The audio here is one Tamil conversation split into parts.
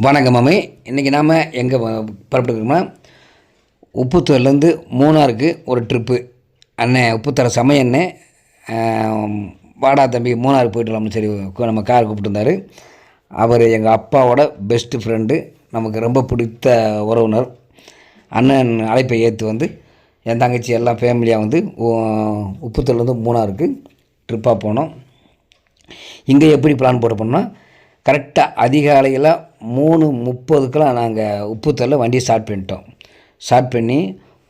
வணக்கம் மாமி. இன்றைக்கி நாம் எங்கே புறப்பட்டுருக்கோம்னா உப்புத்தூர்லேருந்து மூணாருக்கு ஒரு ட்ரிப்பு. அண்ணன் உப்புத்தர சமய அண்ணன் வாடா தம்பி மூணாருக்கு போயிட்டு சரி நம்ம கார் கூப்பிட்டுருந்தாரு. அவர் எங்கள் அப்பாவோட பெஸ்ட்டு ஃப்ரெண்டு நமக்கு ரொம்ப பிடித்த உறவினர். அண்ணன் அழைப்பை ஏற்று வந்து என் தங்கச்சி எல்லாம் ஃபேமிலியாக வந்து உப்புத்தூர்லேருந்து மூணாருக்கு ட்ரிப்பாக போனோம். இங்கே எப்படி பிளான் போட்டு போனோம்னா கரெக்டாக அதிகாலையில் மூணு முப்பதுக்கெலாம் நாங்கள் உப்புத்தரில் வண்டியை ஸ்டார்ட் பண்ணிட்டோம். ஸ்டார்ட் பண்ணி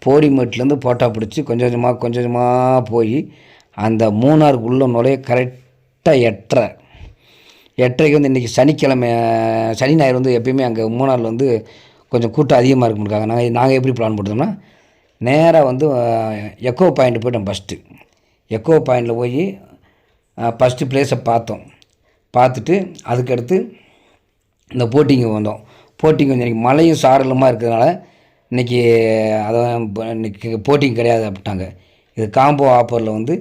போடிமேட்லேருந்து போட்டா பிடிச்சி கொஞ்சம் கொஞ்சமாக கொஞ்சம் கொஞ்சமாக போய் அந்த மூணாருக்குள்ள நுழைய கரெக்டாக எட்டரை. எட்டரைக்கு வந்து இன்றைக்கி சனிக்கிழமை சனி ஞாயிறு வந்து எப்பயுமே அங்கே மூணாரில் வந்து கொஞ்சம் கூட்டம் அதிகமாக இருக்கும்னுக்காங்க நாங்கள் நாங்கள் எப்படி பிளான் போட்டோம்னா நேராக வந்து எக்கோ பாயிண்ட் போயிட்டோம் ஃபஸ்ட்டு எக்கோ பாயிண்டில் போய் ஃபஸ்ட்டு பிளேஸை பார்த்தோம். பார்த்துட்டு அதுக்கடுத்து இந்த போட்டிங்கு வந்தோம். போட்டிங் கொஞ்சம் இன்றைக்கி மழையும் சாரலமாக இருக்கிறதுனால இன்றைக்கி அதான் இப்போ இன்றைக்கி போட்டிங் கிடையாது அப்படின்ட்டாங்க. இது காம்போ ஆஃபரில் வந்து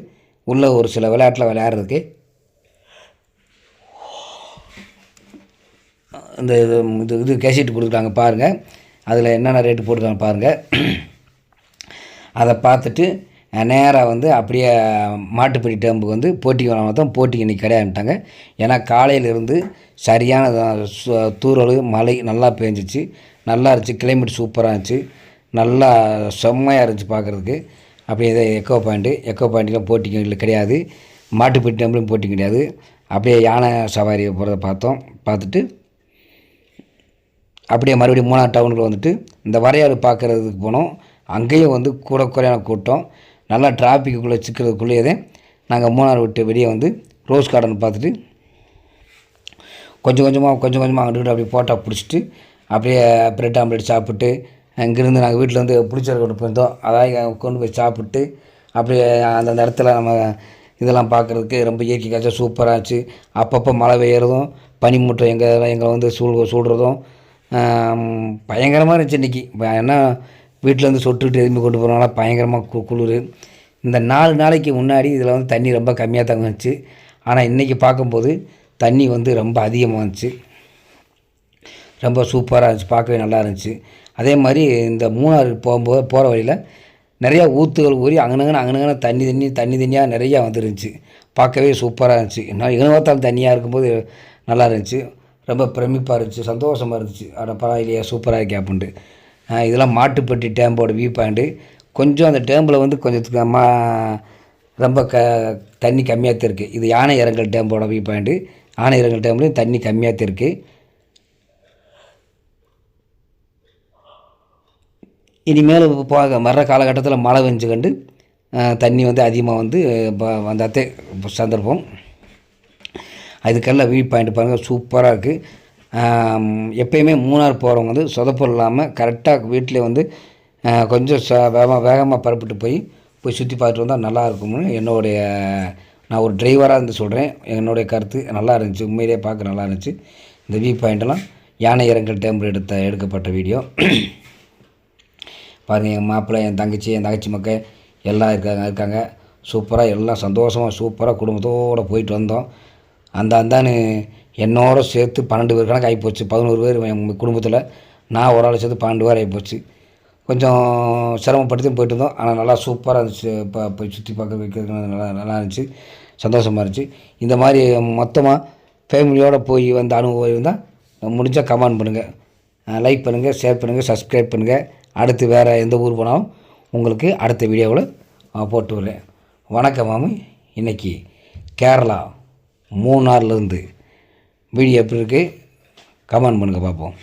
உள்ள ஒரு சில விளையாட்டில் விளையாடுறதுக்கு இந்த இது இது இது கேசட் கொடுக்குறாங்க பாருங்கள் அதில் என்னென்ன ரேட்டு போட்டுருக்காங்க பாருங்கள் அதை பார்த்துட்டு நேராக வந்து அப்படியே மாட்டுப்படி டேம்புக்கு வந்து போட்டிக்கு வரவங்க தான் போட்டிக்கு இன்றைக்கி கிடையாதுட்டாங்க ஏன்னா காலையிலேருந்து சரியான சு- மழை நல்லா பேஞ்சிச்சு. நல்லா இருந்துச்சு. கிளைமேட் சூப்பராக இருந்துச்சு. நல்லா செம்மையாக இருந்துச்சு பார்க்குறதுக்கு அப்படியே இதை எக்கோ பாயிண்ட்டு எக்கோ பாயிண்ட்லாம் போட்டிங்க கிடையாது. மாட்டுப்பட்டி டேம்பிளும் போட்டிங் கிடையாது. அப்படியே யானை சவாரி போகிறத பார்த்தோம். பார்த்துட்டு அப்படியே மறுபடியும் மூணாவது டவுனுக்கு வந்துட்டு இந்த வரையாறு பார்க்குறதுக்கு போனோம். அங்கேயும் வந்து கூட குறையான கூட்டம். நல்லா டிராஃபிக்குள்ளே சிக்கிறதுக்குள்ளேயே நாங்கள் மூணார் விட்டு வெளியே வந்து ரோஸ் கார்டன் பார்த்துட்டு கொஞ்சம் கொஞ்சமாக கொஞ்சம் கொஞ்சமாக அங்கிட்டு அப்படியே ஃபோட்டோ பிடிச்சிட்டு அப்படியே பிரெட் ஆம்லேட் சாப்பிட்டு இங்கேருந்து நாங்கள் வீட்டில் வந்து பிடிச்சத கொண்டு போயிருந்தோம் அதாவது கொண்டு போய் சாப்பிட்டு அப்படியே அந்தந்த இடத்துல நம்ம இதெல்லாம் பார்க்குறதுக்கு ரொம்ப இயற்கை காட்சி சூப்பராக இருந்துச்சு. அப்பப்போ மழை பெய்யறதும் பனிமூட்டம் எங்கள் எங்களை வந்து சூழ் சூடுறதும் பயங்கரமாக இருந்துச்சு இன்றைக்கி ஏன்னா வீட்டிலேருந்து சொட்டுக்கிட்டு எதுவுமே கொண்டு போகிறனால பயங்கரமாக கு குளிர். இந்த நாலு நாளைக்கு முன்னாடி இதில் வந்து தண்ணி ரொம்ப கம்மியாக தாங்க ஆனால் இன்றைக்கி பார்க்கும்போது தண்ணி வந்து ரொம்ப அதிகமாக இருந்துச்சு. ரொம்ப சூப்பராக இருந்துச்சு. பார்க்கவே நல்லா இருந்துச்சு. அதே மாதிரி இந்த மூணாறு போகும்போது போகிற வழியில் நிறையா ஊற்றுகள் ஊறி அங்கனங்கன அங்கனங்கன தண்ணி தண்ணி தண்ணி தண்ணியாக நிறையா வந்துருந்துச்சு. பார்க்கவே சூப்பராக இருந்துச்சு. நான் இனவத்தால் தண்ணியாக இருக்கும்போது நல்லா இருந்துச்சு. ரொம்ப பிரமிப்பாக இருந்துச்சு. சந்தோஷமாக இருந்துச்சு. அட பரவாயில்லையா சூப்பராக இருக்கே அப்படின்ட்டு. இதெல்லாம் மாட்டுப்பட்டி டேம்போட வியூ பாயிண்ட்டு கொஞ்சம் அந்த டேம்பில் வந்து கொஞ்சம் மா ரொம்ப க தண்ணி கம்மியாக தான் இருக்குது இது யானை இறங்கல் டேம்போட வியூ பாயிண்ட்டு யானை இறங்கல் டேம்லேயும் தண்ணி கம்மியாக தான் இருக்குது இனிமேல் போக வர்ற காலகட்டத்தில் மழை வெஞ்சு கண்டு தண்ணி வந்து அதிகமாக வந்து ப- வந்தாத்தே சந்தர்ப்பம். அதுக்கெல்லாம் வியூ பாயிண்ட் பாருங்கள் சூப்பராக இருக்குது எப்பயுமே மூணார் போகிறவங்க வந்து சொதப்பல் இல்லாமல் கரெக்டாக வீட்டிலே வந்து கொஞ்சம் ச வேகமாக வேகமாக பரப்பிட்டு போய் போய் சுற்றி பார்த்துட்டு வந்தால் நல்லா இருக்கும்னு என்னுடைய நான் ஒரு டிரைவராக இருந்து சொல்கிறேன் என்னுடைய கருத்து நல்லா இருந்துச்சு. உண்மையிலேயே பார்க்க நல்லா இருந்துச்சு. இந்த வியூ பாயிண்ட்லாம் யானை இறங்கல் டேம்பிள் எடுத்த எடுக்கப்பட்ட வீடியோ பாருங்கள் என் மாப்பிள்ளை என் தங்கச்சி என் தங்கச்சி மக்கள் எல்லாம் இருக்காங்க இருக்காங்க. சூப்பராக எல்லாம் சந்தோஷமாக சூப்பராக குடும்பத்தோடு போயிட்டு வந்தோம். அந்த அந்தான்னு என்னோட சேர்த்து பன்னெண்டு பேர் கணக்கு ஆகிப்போச்சு. பதினோரு பேர் என் குடும்பத்தில். நான் ஒரு ஆள் சேர்த்து பன்னெண்டு பேர் ஆகிப்போச்சு. கொஞ்சம் சிரமப்பட்டு போயிட்டு இருந்தோம் ஆனால் நல்லா சூப்பராக இருந்துச்சு. இப்போ போய் சுற்றி பார்க்க வைக்கிறது நல்லா நல்லா இருந்துச்சு. சந்தோஷமாக இருந்துச்சு. இந்த மாதிரி மொத்தமாக ஃபேமிலியோடு போய் வந்த அனுபவம் இருந்தால் முடிஞ்சால் கமெண்ட் பண்ணுங்கள் லைக் பண்ணுங்கள் ஷேர் பண்ணுங்கள் சப்ஸ்கிரைப் பண்ணுங்கள் அடுத்து வேறு எந்த ஊர் போனாலும் உங்களுக்கு அடுத்த வீடியோவில் போட்டு விடுறேன். வணக்கம் மாமி. இன்றைக்கி கேரளா. மூணார்லேருந்து வீடியோ எப்படி இருக்குது கமெண்ட் பண்ணுங்கள் பார்ப்போம்.